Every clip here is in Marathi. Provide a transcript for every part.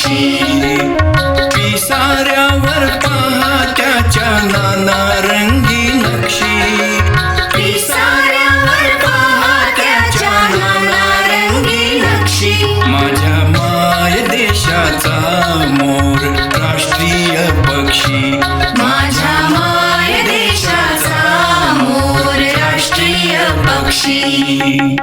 पक्षी पिसाऱ्यावर पहा त्याच्या नाना रंगी नक्षी. पिसाऱ्यावर पहा त्याच्या नानारंगी नक्षी. माझ्या माय देशाचा मोर राष्ट्रीय पक्षी. माझ्या माय देशाचा मोर राष्ट्रीय पक्षी.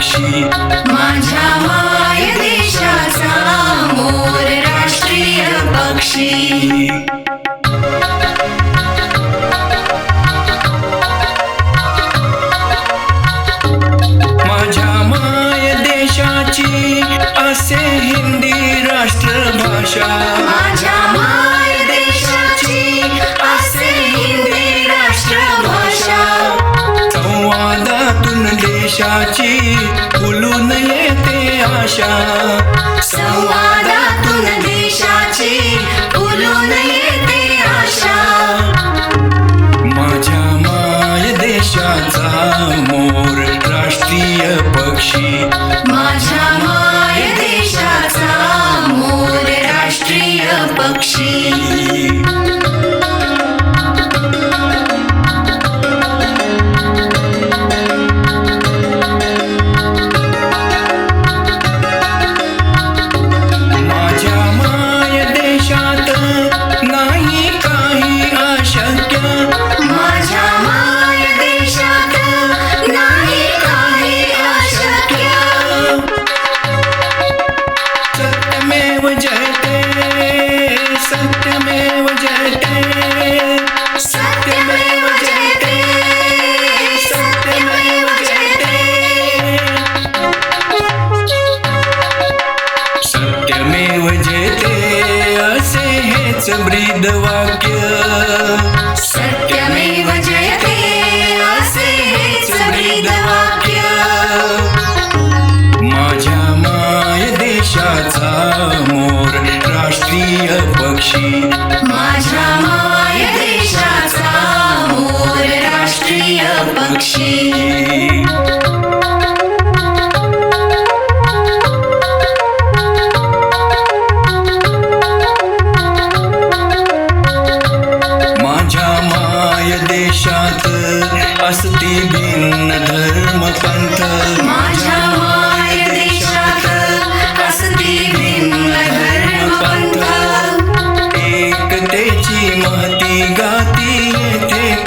पक्षी. माझ्या माय देशाचा मोर राष्ट्रीय पक्षी. माझ्या माय देशाची असे हिंदी राष्ट्रभाषा. माझ्या माय देशाची असे हिंदी राष्ट्रभाषा. संवादातून देशाची संवादातून देशाची फुलून येते आशा. माझ्या माय देशाचा मोर राष्ट्रीय पक्षी. माझ्या माय देशाचा मोर राष्ट्रीय पक्षी. जयते सत्यमेव जयते सत्यमेव जयते सत्यमेव जयते सत्यमेव जयते असे हेच ब्रीद वाक्य. पक्षी माझ्या माय देशाचा मोर राष्ट्रीय पक्षी.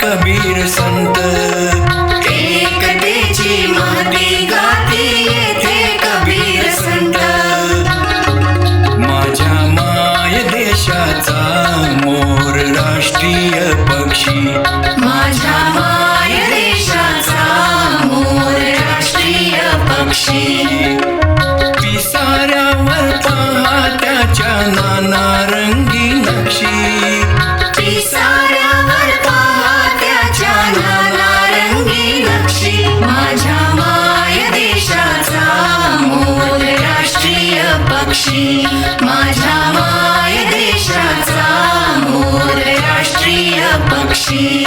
कबीर संत. एकतेची महती गाती येथे कबीर संत. माझ्या माय देशाचा मोर राष्ट्रीय पक्षी. माझ्या माय देशाचा मोर राष्ट्रीय पक्षी. पक्षी. माझ्या माय देशाचा मोर राष्ट्रीय पक्षी.